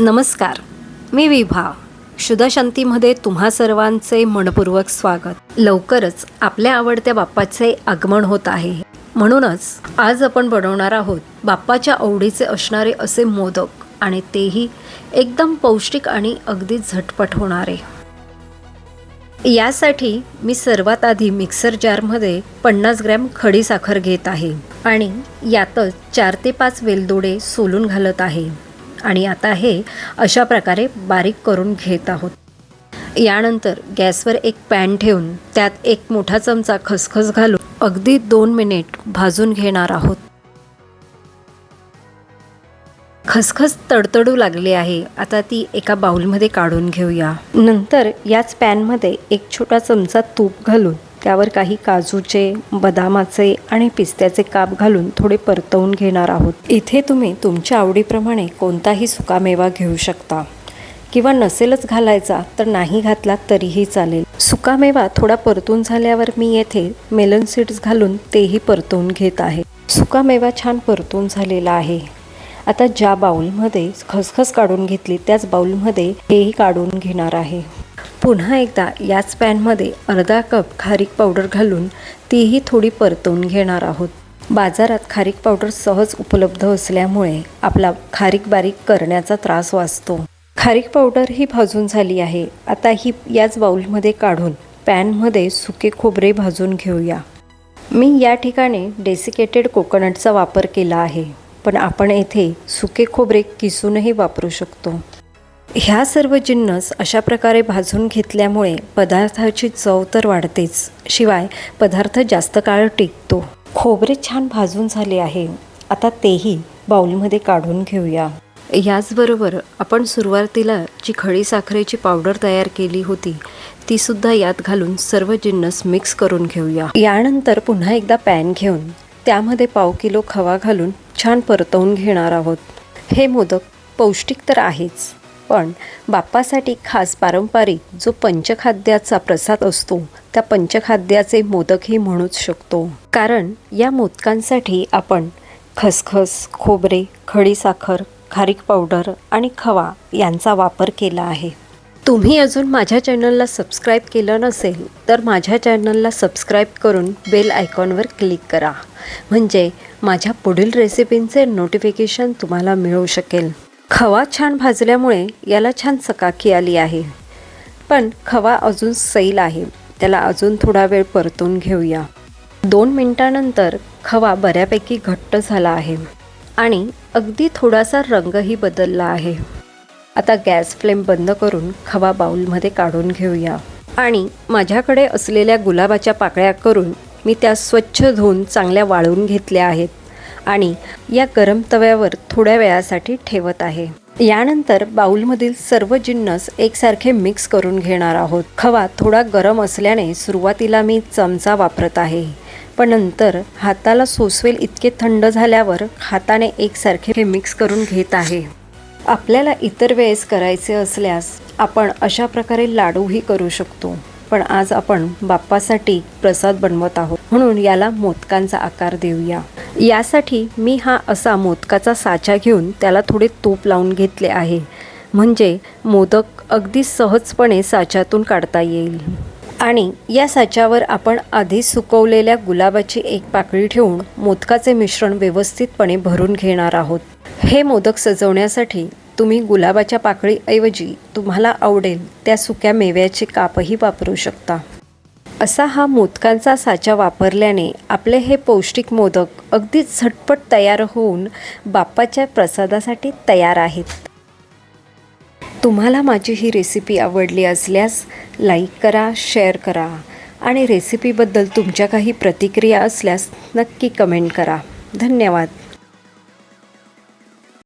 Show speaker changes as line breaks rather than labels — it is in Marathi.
नमस्कार मी विभा. शुद्धशांतीमध्ये तुम्हा सर्वांचे मनपूर्वक स्वागत. लवकरच आपल्या आवडत्या बाप्पाचे आगमन होत आहे. म्हणूनच आज आपण बनवणार आहोत बाप्पाच्या आवडीचे असणारे असे मोदक आणि तेही एकदम पौष्टिक आणि अगदी झटपट होणारे. यासाठी मी सर्वात आधी मिक्सर जारमध्ये पन्नास ग्रॅम खडी साखर घेत आहे आणि यातच चार ते पाच वेलदोडे सोलून घालत आहे. आणि आता हे अशा प्रकारे बारीक करून घेत आहोत. यानंतर गॅसवर एक पॅन ठेवून त्यात एक मोठा चमचा खसखस घालून अगदी दोन मिनिट भाजून घेणार आहोत. खसखस तडतडू लागली आहे. आता ती एका बाउलमध्ये काढून घेऊया. नंतर याच पॅनमध्ये एक छोटा चमचा तूप घालून त्यावर काही काजूचे बदामाचे आणि पिस्त्याचे काप घालून थोडे परतवून घेणार आहोत. इथे तुम्ही तुमच्या आवडीप्रमाणे कोणताही सुकामेवा घेऊ शकता. किंवा नसेलच घालायचा तर नाही घातला तरीही चालेल. सुकामेवा थोडा परतून झाल्यावर मी येथे मेलन सीड्स घालून तेही परतवून घेत आहे. सुकामेवा छान परतून झालेला आहे. आता ज्या बाउलमध्ये खसखस काढून घेतली त्याच बाउलमध्ये हेही काढून घेणार आहे. पुन्हा एकदा याच पॅनमध्ये अर्धा कप खारीक पावडर घालून तीही थोडी परतवून घेणार आहोत. बाजारात खारीक पावडर सहज उपलब्ध असल्यामुळे आपला खारीक बारीक करण्याचा त्रास वाचतो. खारीक पावडर ही भाजून झाली आहे. आता ही याच बाउलमध्ये काढून पॅनमध्ये सुके खोबरे भाजून घेऊया. मी या ठिकाणी डेसिकेटेड कोकोनटचा वापर केला आहे पण आपण येथे सुके खोबरे किसूनही वापरू शकतो. ह्या सर्व जिन्नस अशा प्रकारे भाजून घेतल्यामुळे पदार्थाची चव तर वाढतेच. शिवाय पदार्थ जास्त काळ टिकतो. खोबरे छान भाजून झाले आहे. आता तेही बाउलमध्ये काढून घेऊया. याचबरोबर आपण सुरुवातीला जी खडी साखरेची पावडर तयार केली होती ती सुद्धा यात घालून सर्व जिन्नस मिक्स करून घेऊया. यानंतर पुन्हा एकदा पॅन घेऊन त्यामध्ये पाव किलो खवा घालून छान परतवून घेणार आहोत. हे मोदक पौष्टिक तर आहेच. पण बाप्पासाठी खास पारंपरिक जो पंचखाद्याचा प्रसाद असतो त्या पंचखाद्याचे मोदकही म्हणूच शकतो. कारण या मोदकांसाठी आपण खसखस खोबरे खडीसाखर खारीक पावडर आणि खवा यांचा वापर केला आहे. तुम्ही अजून माझ्या चॅनलला सबस्क्राईब केलं नसेल तर माझ्या चॅनलला सबस्क्राईब करून बेल आयकॉनवर क्लिक करा. म्हणजे माझ्या पुढील रेसिपींचे नोटिफिकेशन तुम्हाला मिळू शकेल. खवा छान भाजल्यामुळे याला छान चकाकी आली आहे. पण खवा अजून सैल आहे. त्याला अजून थोडा वेळ परतून घेऊया. दोन मिनटानंतर खवा बऱ्यापैकी घट्ट झाला आहे. आणि अगदी थोडासा रंगही बदलला आहे. आता गॅस फ्लेम बंद करून खवा बाउलमध्ये काढून घेऊया. आणि माझ्याकडे असलेल्या गुलाबाच्या पाकळ्या करून मी त्या स्वच्छ धुवून चांगल्या वाळून घेतल्या आहेत. आणि या गरम तव्यावर थोड्या वेळासाठी ठेवत आहे. यानंतर बाउलमधील सर्व जिन्नस एकसारखे मिक्स करून घेणार आहोत. खवा थोडा गरम असल्याने सुरुवातीला मी चमचा वापरत आहे. पण नंतर हाताला सोसवेल इतके थंड झाल्यावर हाताने एकसारखे हे मिक्स करून घेत आहे. आपल्याला इतर वेळेस करायचे असल्यास आपण अशा प्रकारे लाडूही करू शकतो. पण आज आपण बाप्पासाठी प्रसाद बनवत आहोत. म्हणून याला मोदकांचा आकार देऊया. यासाठी मी हा असा मोदकाचा साचा घेऊन त्याला थोडे तूप लावून घेतले आहे. म्हणजे मोदक अगदी सहजपणे साच्यातून काढता येईल. आणि या साच्यावर आपण आधी सुकवलेल्या गुलाबाची एक पाकळी ठेवून मोदकाचे मिश्रण व्यवस्थितपणे भरून घेणार आहोत. हे मोदक सजवण्यासाठी तुम्ही गुलाबाच्या पाकळीऐवजी तुम्हाला आवडेल त्या सुक्या मेव्याचे कापही वापरू शकता. असा हा मोदकांचा साचा वापरल्याने आपले हे पौष्टिक मोदक अगदी झटपट तयार होऊन बाप्पाच्या प्रसादासाठी तयार आहेत. तुम्हाला माझी ही रेसिपी आवडली असल्यास लाईक करा शेअर करा आणि रेसिपीबद्दल तुमच्या काही प्रतिक्रिया असल्यास नक्की कमेंट करा. धन्यवाद.